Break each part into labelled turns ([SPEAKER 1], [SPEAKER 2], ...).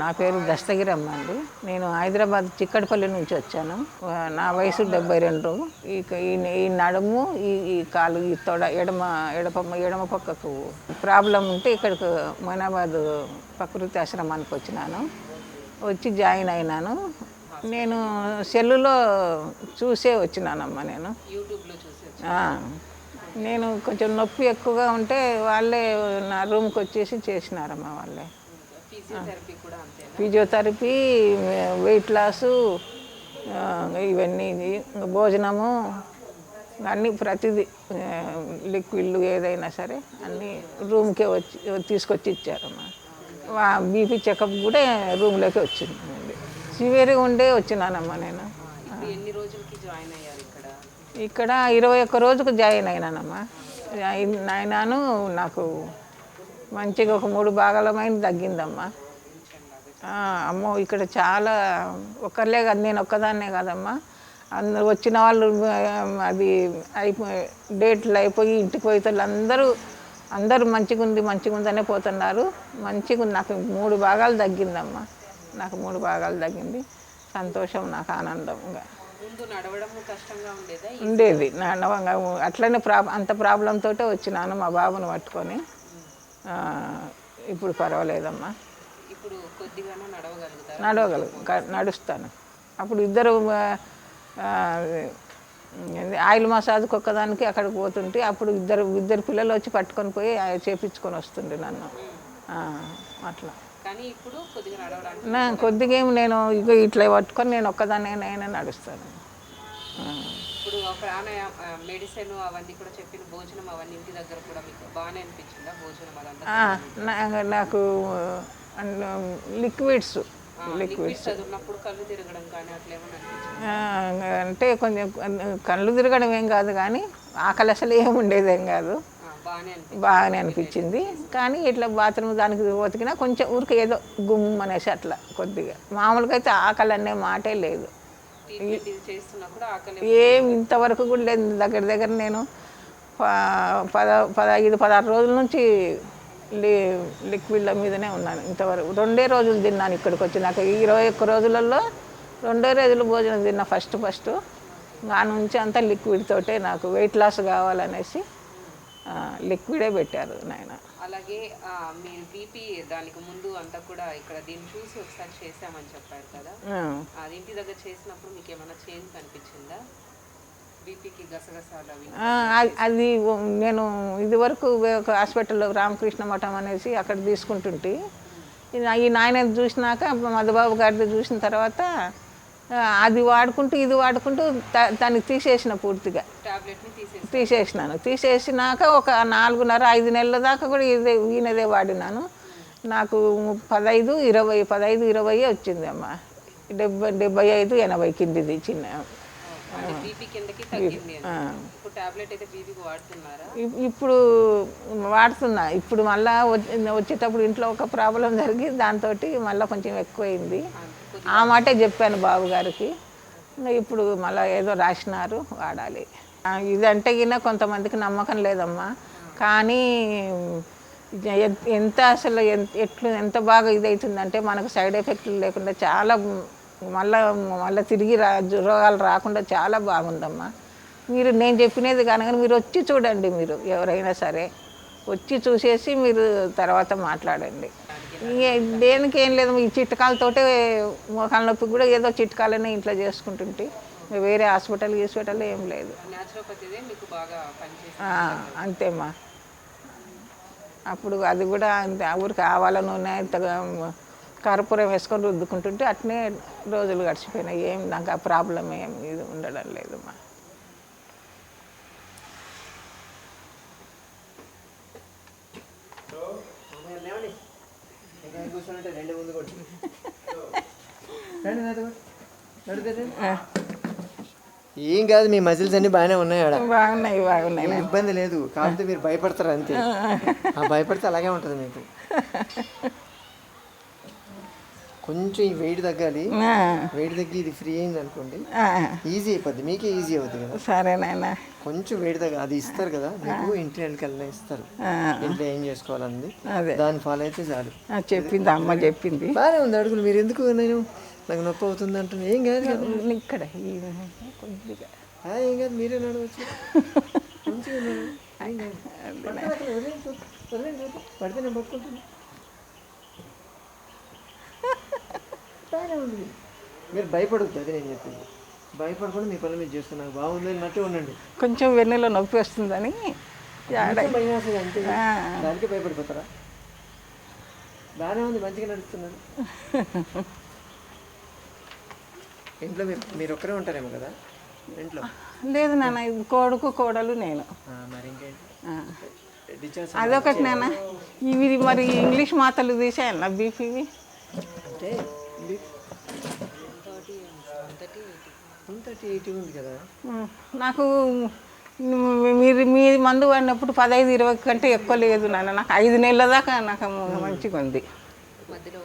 [SPEAKER 1] నా పేరు దస్తగిరమ్మ అండి. నేను హైదరాబాద్ చిక్కడపల్లి నుంచి వచ్చాను. నా వయసు డెబ్బై రెండు. ఈ ఈ నడుము ఈ ఈ కాలు ఈ తొడ ఎడమ ఎడప ఎడమ పక్కకు ప్రాబ్లం ఉంటే ఇక్కడికి మొయినాబాద్ ప్రకృతి ఆశ్రమానికి వచ్చినాను. వచ్చి జాయిన్ అయినాను. నేను సెల్లులో చూసే వచ్చినానమ్మా నేను. నేను కొంచెం నొప్పి ఎక్కువగా ఉంటే వాళ్ళే నా రూమ్కి వచ్చేసి చేసినారమ్మా వాళ్ళే.
[SPEAKER 2] ఫిజియోథెరపీ
[SPEAKER 1] వెయిట్ లాసు ఇవన్నీ భోజనము అన్నీ ప్రతిదీ లిక్విడ్లు ఏదైనా సరే అన్నీ రూమ్కే వచ్చి తీసుకొచ్చి ఇచ్చారమ్మా బీపీ చెకప్ కూడా రూమ్లోకి వచ్చింది సివియర్గా ఉండే వచ్చినానమ్మా నేను.
[SPEAKER 2] ఎన్ని రోజులకి జాయిన్ అయ్యారు ఇక్కడ?
[SPEAKER 1] ఇక్కడ ఇరవై ఒక్క రోజుకు జాయిన్ అయినానమ్మా. అయిన- అయినాను నాకు మంచిగా ఒక మూడు భాగాలమైన తగ్గిందమ్మా. అమ్మో ఇక్కడ చాలా ఒక్కర్లే కాదు నేను ఒక్కదాన్నే కాదమ్మా. అందరు వచ్చిన వాళ్ళు అది అయిపోయి డేట్లు అయిపోయి ఇంటికి పోతే అందరూ అందరూ మంచిగా ఉంది మంచిగా ఉందనే పోతున్నారు. మంచిగా ఉంది నాకు మూడు భాగాలు తగ్గిందమ్మా. నాకు మూడు భాగాలు తగ్గింది. సంతోషం నాకు ఆనందంగా
[SPEAKER 2] ఉండేదా?
[SPEAKER 1] ఉండేది నాన్నవంగా అట్లనే ప్రా అంత ప్రాబ్లంతో వచ్చినాను మా బాబుని పట్టుకొని. ఇప్పుడు పర్వాలేదమ్మా.
[SPEAKER 2] ఇప్పుడు కొద్దిగానే
[SPEAKER 1] క- నడుస్తాను. అప్పుడు ఇద్దరు ఆయిల్ మసాజ్కి ఒక్కదానికి అక్కడికి పోతుంటే అప్పుడు ఇద్దరు ఇద్దరు పిల్లలు వచ్చి పట్టుకొని పోయి చేపించుకొని వస్తుండే నన్ను. అట్లా.
[SPEAKER 2] కానీ ఇప్పుడు కొద్దిగా
[SPEAKER 1] నేను ఇగో ఇట్లా పట్టుకొని నేను ఒక్కదాన్నే నేనే నడుస్తాను.
[SPEAKER 2] ఇప్పుడు ప్రాణాయామ మెడిసిన్ అవన్నీ కూడా చెప్పిన భోజనం అవన్నీ ఇంటి దగ్గర కూడా మీకు బాగానే అనిపించిందా భోజనం అదంతా
[SPEAKER 1] నాకు లిక్విడ్స్
[SPEAKER 2] లిక్విడ్స్. కళ్ళు తిరగడం కానీ అట్లా ఏమైనా
[SPEAKER 1] అంటే కొంచెం కళ్ళు తిరగడం ఏం కాదు కానీ ఆకలి అసలు ఏం ఉండేదేం కాదు.
[SPEAKER 2] బాగానే అనిపించింది.
[SPEAKER 1] కానీ ఇట్లా బాత్రూమ్ దానికి ఉతికినా కొంచెం ఊరికి ఏదో గుమ్ అనేసి అట్లా కొద్దిగా. మామూలుగా అయితే ఆకలి అనే మాటే లేదు. ఏం ఇంతవరకు కూడా లేదు. దగ్గర దగ్గర నేను ప- పద పదహైదు పదహారు రోజుల నుంచి లీ లిక్విడ్ల మీదనే ఉన్నాను ఇంతవరకు. రెండే రోజులు తిన్నాను ఇక్కడికి వచ్చి. నాకు ఇరవై ఒక్క రోజులలో రెండే రోజులు భోజనం తిన్నా ఫస్ట్ ఫస్ట్. ఆ నుంచి అంతా లిక్విడ్ తోటే నాకు వెయిట్ లాస్ కావాలనేసి లిక్విడే పెట్టారు నాయన.
[SPEAKER 2] అలాగే మీరు బీపీ దానికి ముందు అంతా కూడా ఇక్కడ దీన్ని చూసి ఒకసారి చేసామని చెప్పారు కదా. అది ఇంటి దగ్గర చేసినప్పుడు మీకు ఏమైనా చేంజ్ కనిపించిందా? బీపీకి గసగసాలు అవి?
[SPEAKER 1] అది- నేను ఇదివరకు ఒక హాస్పిటల్లో రామకృష్ణ మఠం అనేసి అక్కడ తీసుకుంటుంటే ఈ- నాయన చూసినాక మధుబాబు గారిది చూసిన తర్వాత అది వాడుకుంటూ ఇది వాడుకుంటూ దా- దాన్ని తీసేసిన పూర్తిగా. తీసేసినాను. తీసేసినాక ఒక నాలుగున్నర ఐదు నెలల దాకా కూడా ఇదే ఈయనదే వాడినాను. నాకు పదహైదు ఇరవై పదహైదు ఇరవై వచ్చింది అమ్మ. డెబ్బై డెబ్బై ఐదు ఎనభై కిందిది చిన్న.
[SPEAKER 2] ఇప్పుడు
[SPEAKER 1] వాడుతున్నా. ఇప్పుడు మళ్ళా వచ్చే- వచ్చేటప్పుడు ఇంట్లో ఒక ప్రాబ్లం జరిగి దాంతో మళ్ళీ కొంచెం ఎక్కువైంది. ఆ మాటే చెప్పాను బాబు గారికి. ఇప్పుడు మళ్ళీ ఏదో రాసినారు వాడాలి. ఇదంటే గిన కొంతమందికి నమ్మకం లేదమ్మా. కానీ ఎంత అసలు ఎట్లు ఎంత బాగా ఇదవుతుందంటే మనకు సైడ్ ఎఫెక్ట్లు లేకుండా చాలా మళ్ళా మళ్ళీ తిరిగి రా రోగాలు రాకుండా చాలా బాగుందమ్మా. మీరు నేను చెప్పినది కనుక మీరు వచ్చి చూడండి మీరు ఎవరైనా సరే. వచ్చి చూసేసి మీరు తర్వాత మాట్లాడండి. దేనికి ఏం లేదు ఈ చిట్కాలతోటే మోకాల నొప్పి కూడా ఏదో చిట్కాలనే ఇంట్లో చేసుకుంటుంటే. వేరే హాస్పిటల్ హాస్పిటల్ ఏం లేదు. అంతేమ్మా అప్పుడు అది కూడా అంతే ఊరికి ఆవాల నూనె కర్పూరం వేసుకొని రుద్దుకుంటుంటే అట్నే రోజులు గడిచిపోయినాయి. ఏం నాకు ఆ ప్రాబ్లం ఏం ఇది ఉండడం లేదమ్మా
[SPEAKER 3] కూర్చుంటే రెండు ముందు కొట్టు రండి నాతో నడుతుంది ఏం కాదు మీ మజిల్స్ అన్ని బాగానే ఉన్నాయి ఆడ.
[SPEAKER 1] బాగున్నాయి బాగున్నాయి.
[SPEAKER 3] ఇబ్బంది లేదు. కాకపోతే మీరు భయపడతారు అంతే. ఆ భయపడితే అలాగే ఉంటుంది మీకు. కొంచెం ఈ వెయిట్ తగ్గాలి. వెయిట్ తగ్గి ఇది ఫ్రీ అయింది అనుకోండి ఈజీ అయిపోద్ది. మీకే ఈజీ అవుతుంది కదా.
[SPEAKER 1] సరే నాయన
[SPEAKER 3] కొంచెం వెయిట్ తగ్గ అది ఇస్తారు కదా. మీకు ఇంటి వెళ్ళి ఇస్తారు. ఇంట్లో ఏం చేసుకోవాలన్నది
[SPEAKER 1] అదే.
[SPEAKER 3] దాన్ని ఫాలో అయితే చాలు.
[SPEAKER 1] చెప్పింది అమ్మ చెప్పింది.
[SPEAKER 3] బాగానే ఉంది అడుగులు. మీరు ఎందుకు నేను? నాకు నొప్పి అవుతుంది అంటున్నా. ఏం కాదు
[SPEAKER 1] ఇక్కడ
[SPEAKER 3] ఏం కాదు. మీరే నడవచ్చు. మంచిగా ఉన్నారు. ఏం కాదు. పక్కన అక్కడ వదిలేయండి, వదిలేయండి, వదిలేయండి. పడితే నేను పట్టుకుంటాను బాగానే ఉంది. మీరు భయపడద్దు అది నేను చెప్పింది. భయపడకుండా మీ పనులు మీరు చేస్తున్నారు. నాకు బాగుంది అన్నట్టు ఉండండి.
[SPEAKER 1] కొంచెం వెన్నెలో నొప్పి వస్తుందని
[SPEAKER 3] భయం అంతే. దానికే భయపడిపోతారా? బాగానే ఉంది మంచిగా నడుస్తున్నారు. ఇంట్లో మీరు మీరు ఒక్కరే ఉంటారేమో కదా? ఇంట్లో?
[SPEAKER 1] లేదు నాన్న ఇది కొడుకు కోడలు నేను.
[SPEAKER 3] మరి ఇంకేంటి?
[SPEAKER 1] అదొకటి నాన్న. ఇవి మరి ఇంగ్లీష్ మాటలు తీసేయాలి బీపీవి.
[SPEAKER 3] అంటే వన్ థర్టీ ఎయిటీ ఉంది కదా?
[SPEAKER 1] నాకు మీరు మీ మందు వాడినప్పుడు పదహైదు ఇరవై కంటే ఎక్కువ లేదు నాన్న. నాకు ఐదు నెలల దాకా నాకు మంచిగా ఉంది.
[SPEAKER 2] మధ్యలో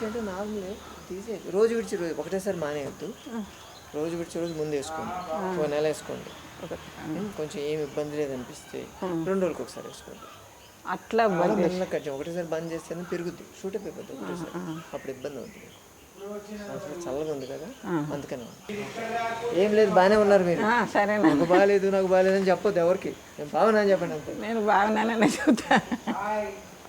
[SPEAKER 3] అంటే నార్మలే తీసే రోజు విడిచి రోజు ఒకటేసారి మానేయద్దు. రోజు విడిచి రోజు ముందు వేసుకోండి. ఒక నెల వేసుకోండి. కొంచెం ఏమి ఇబ్బంది లేదనిపిస్తే రెండు రోజులకి ఒకసారి వేసుకోండి.
[SPEAKER 1] అట్లా
[SPEAKER 3] చేయండి. ఒకటేసారి బంద్ చేస్తేనే పెరుగుద్ది. షూట్ అయిపోతుంది ఒకటేసారి. అప్పుడు ఇబ్బంది అవుతుంది చల్లగా ఉంది కదా? అందుకని ఏం లేదు బాగానే ఉన్నారు మీరు.
[SPEAKER 1] ఆ, సరే
[SPEAKER 3] నాకు బాగాలేదు నాకు బాగాలేదు అని చెప్పొద్దు ఎవరికి. నేను బాగున్నా అని చెప్పండి అంతే.
[SPEAKER 1] నేను బాగున్నానని చెబుతా